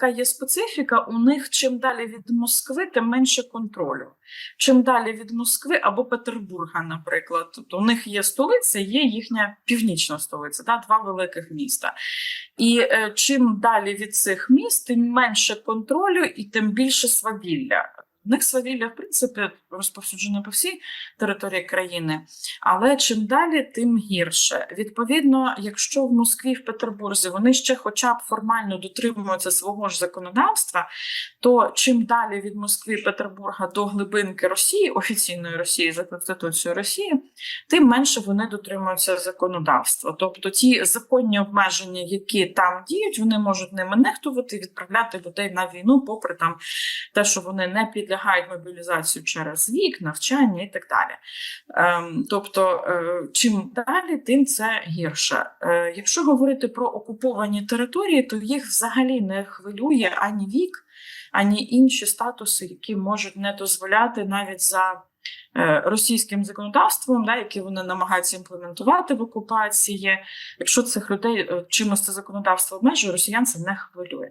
така є специфіка. У них чим далі від Москви, тим менше контролю. Чим далі від Москви або Петербурга, наприклад. Тобто у них є столиця, є їхня північна столиця, да, два великих міста. І е, чим далі від цих міст, тим менше контролю і тим більше свавілля. У них свавілля, в принципі, розповсюджене по всій території країни, але чим далі, тим гірше. Відповідно, якщо в Москві, в Петербурзі вони ще, хоча б формально дотримуються свого ж законодавства, то чим далі від Москви, Петербурга до глибинки Росії, офіційної Росії за Конституцією Росії, тим менше вони дотримуються законодавства. Тобто ті законні обмеження, які там діють, вони можуть ними нехтувати, відправляти людей на війну, попри там те, що вони не підлягають мобілізацію через вік, навчання і так далі. Ем, тобто, е, чим далі, тим це гірше. Е, якщо говорити про окуповані території, то їх взагалі не хвилює ані вік, ані інші статуси, які можуть не дозволяти навіть за е, російським законодавством, да, які вони намагаються імплементувати в окупації. Якщо цих людей чимось це законодавство обмежує, росіян це не хвилює.